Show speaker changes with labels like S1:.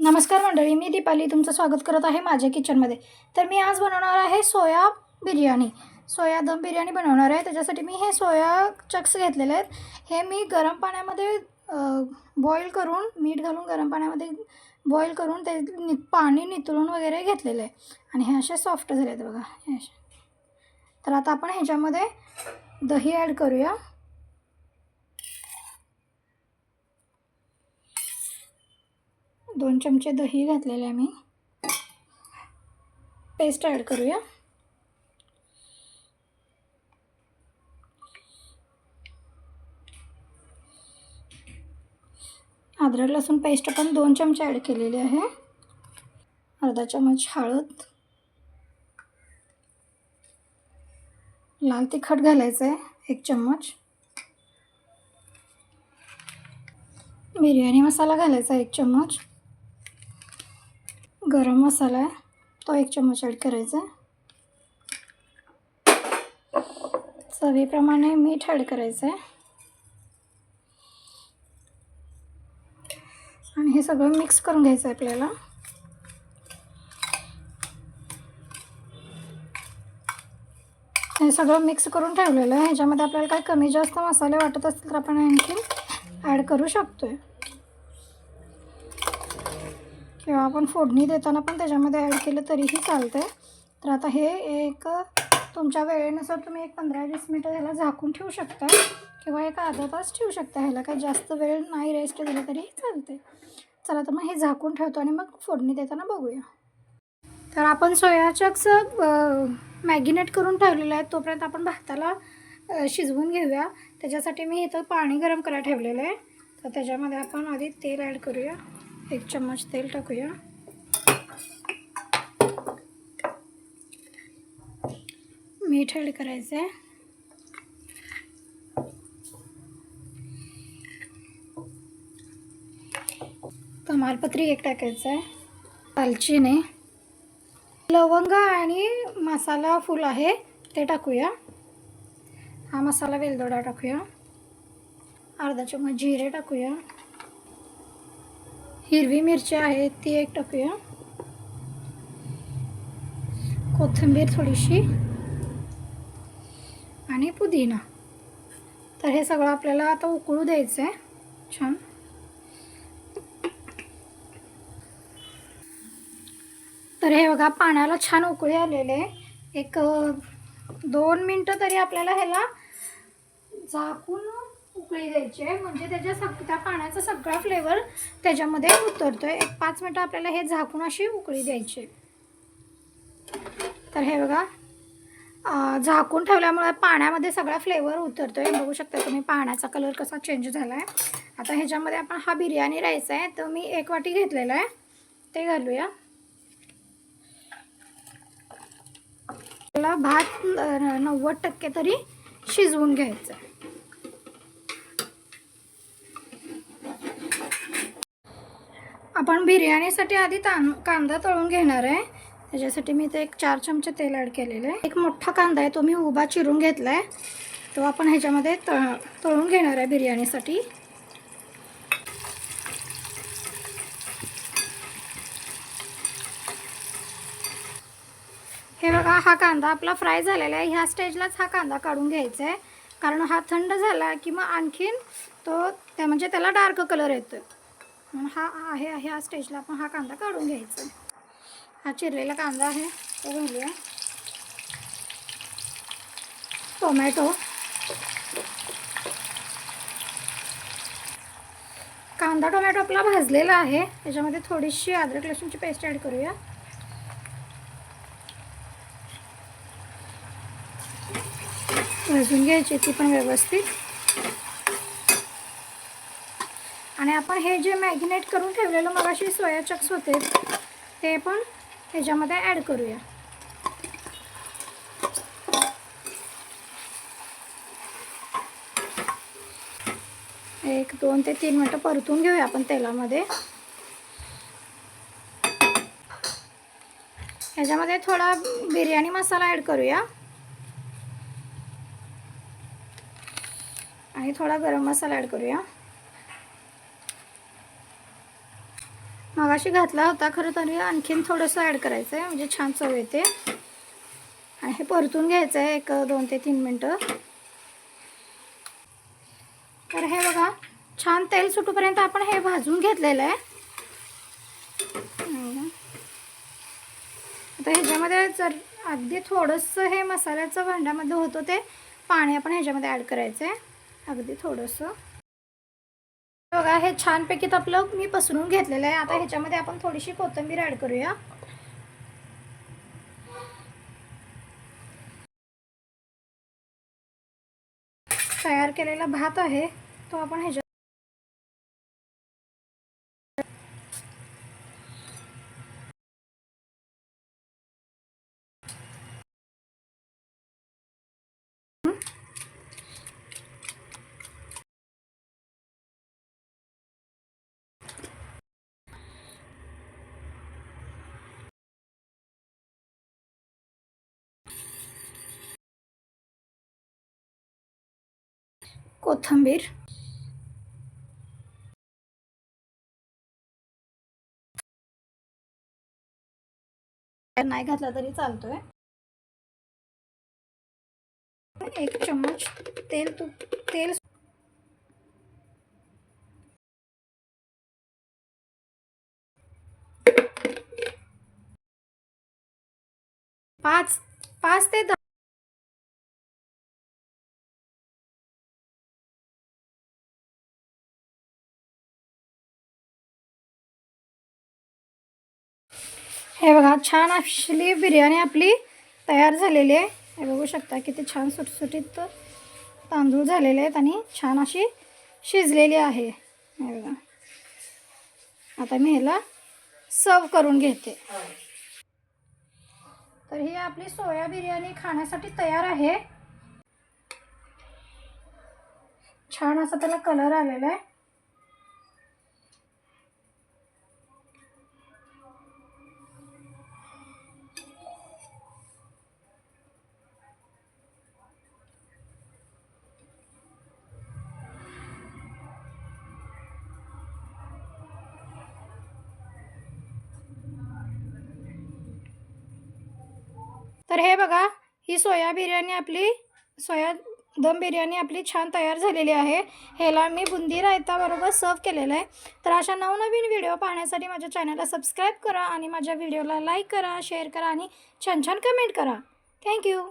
S1: नमस्कार मंडळी मी दीपाली. तुमचं स्वागत करत आहे माझ्या किचनमध्ये. तर मी आज बनवणार आहे सोया बिर्याणी. सोया दम बिर्याणी बनवणार आहे. त्याच्यासाठी मी हे सोया चक्स घेतलेले आहेत. हे मी गरम पाण्यामध्ये बॉईल करून मीठ घालून गरम पाण्यामध्ये बॉईल करून ते नि पाणी नितळून वगैरे घेतलेलं आहे. आणि हे असे सॉफ्ट झाले आहेत बघा. हे असे. तर आता आपण ह्याच्यामध्ये दही ॲड करूया. दोन चमचे दही घातलेले आहे मी. पेस्ट ॲड करूया. अद्रक लसूण पेस्ट पण दोन चमचे ॲड केलेली आहे. अर्धा चमच हळद. लाल तिखट घालायचं आहे एक चम्मच. बिर्याणी मसाला घालायचा एक चम्मच. गरम मसाला आहे. तो एक चम्मच ॲड करायचा चवीप्रमाणे मीठ ॲड करायचं आहे. आणि हे सगळं मिक्स करून घ्यायचं आहे आपल्याला. हे सगळं मिक्स करून ठेवलेलं आहे. ह्याच्यामध्ये आपल्याला काही कमी जास्त मसाले वाटत असतील तर आपण आणखी ॲड करू शकतो आहे किंवा आपण फोडणी देताना पण त्याच्यामध्ये ॲड केलं तरीही चालतं आहे तर आता हे एक तुमच्या वेळेनुसार तुम्ही एक पंधरा वीस मिनटं ह्याला झाकून ठेवू शकता किंवा एक अर्धा तास ठेवू शकता ह्याला. काही जास्त वेळ नाही रेस्ट दिलं तरीही चालते चला तर मग हे झाकून ठेवतो आणि मग फोडणी देताना बघूया. तर आपण सोया चक्स मॅगिनेट करून ठेवलेलं आहे. तोपर्यंत आपण भाताला शिजवून घेऊया. त्याच्यासाठी मी इथं पाणी गरम करायला ठेवलेलं आहे. तर त्याच्यामध्ये आपण आधी तेल ॲड करूया. एक चम्मच तेल टाकूया. मीठ ॲड करायचं आहे तमालपत्री एक टाकायचं आहे दालचिनी. लवंग आणि मसाला फूल आहे ते टाकूया. हा मसाला वेलदोडा टाकूया. अर्धा चम्मच जिरे टाकूया. हिरवी मिरची आहे ती एक टाकूया. कोथिंबीर थोडीशी आणि पुदिना. तर हे सगळं आपल्याला आता उकळू द्यायचं आहे छान. तर हे बघा पाण्याला छान उकळी आलेले आहे. एक दोन मिनटं तरी आपल्याला ह्याला झाकून उकळी द्यायची. आहे म्हणजे त्याच्या सग त्या पाण्याचा सगळा फ्लेवर त्याच्यामध्ये उतरतो आहे एक पाच मिनटं आपल्याला हे झाकून अशी उकळी द्यायची. आहे. तर हे बघा. झाकून ठेवल्यामुळे पाण्यामध्ये सगळा फ्लेवर उतरतो आहे बघू शकता तुम्ही पाण्याचा कलर कसा चेंज झाला आहे आता ह्याच्यामध्ये आपण हा बिर्याणी राईस आहे. तो मी एक वाटी घेतलेला आहे. ते घालूया. भात नव्वद टक्के तरी शिजवून घ्यायचं आपण बिर्याणीसाठी आधी तां कांदा तळून घेणार आहे. त्याच्यासाठी मी इथे एक चार चमचे तेल ॲड केलेलं आहे. एक मोठा कांदा आहे तो मी उभा चिरून घेतला आहे तो आपण ह्याच्यामध्ये तळ तळून घेणार आहे बिर्याणीसाठी. हे बघा हा कांदा आपला फ्राय झालेला आहे. ह्या स्टेजलाच हा कांदा काढून घ्यायचा आहे. कारण हा थंड झाला की मग आणखीन तो त्या म्हणजे त्याला डार्क कलर येतो म्हणून हा आहे ह्या स्टेजला आपण हा कांदा काढून घ्यायचा. हा चिरलेला कांदा आहे तो घालूया. टोमॅटो. कांदा टोमॅटो आपला भाजलेला आहे. त्याच्यामध्ये थोडीशी अद्रक लसूणची पेस्ट ॲड करूया. भाजून घ्यायची ती पण व्यवस्थित. आणि आपण हे जे मॅगिनेट करून ठेवलेलं मग अशी सोया चक्स होते ते पण ह्याच्यामध्ये ॲड करूया. एक दोन ते तीन मिनटं परतून घेऊया आपण तेलामध्ये. ह्याच्यामध्ये थोडा बिर्याणी मसाला ॲड करूया. आणि थोडा गरम मसाला ॲड करूया. मगाशी घातला होता खरं तरी आणखीन थोडंसं ॲड करायचं आहे म्हणजे छान चव येते. आणि हे परतून घ्यायचं आहे एक दोन ते तीन मिनटं. तर हे बघा छान तेल सुटूपर्यंत आपण हे भाजून घेतलेलं आहे. आता ह्याच्यामध्ये जर अगदी थोडंसं हे मसाल्याचं भांड्यामध्ये होतं ते पाणी आपण ह्याच्यामध्ये ॲड करायचं आहे अगदी थोडंसं. बघा हे छानपैकी आपलं मी पसरून घेतलेलं आहे. आता ह्याच्यामध्ये आपण थोडीशी कोथिंबीर ॲड करूया. तयार केलेला भात आहे तो आपण ह्याच्यात कोथिंबीर. नाही घातला तरी चालतोय. एक चम्मच तेल तूप तेल पाच पाच ते दहा. हे बघा छान अशी बिर्याणी आपली तयार झालेली आहे. हे बघू शकता किती छान सुटसुटीत तांदूळ झालेले आहेत आणि छान अशी शिजलेली आहे. हे बघा. आता मी ह्याला सर्व करून घेते. तर ही आपली सोया बिर्याणी खाण्यासाठी तयार आहे. छान असा त्याला कलर आलेला आहे. तर हे बघा ही सोया बिर्याणी आपली सोया दम बिर्याणी आपली छान तयार झालेली आहे. ह्याला मी बुंदी रायताबरोबर सर्व केलेलं आहे. तर अशा नवनवीन व्हिडिओ पाहण्यासाठी माझ्या चॅनलला सबस्क्राईब करा आणि माझ्या व्हिडिओला लाईक करा शेअर करा आणि छान छान कमेंट करा. थँक्यू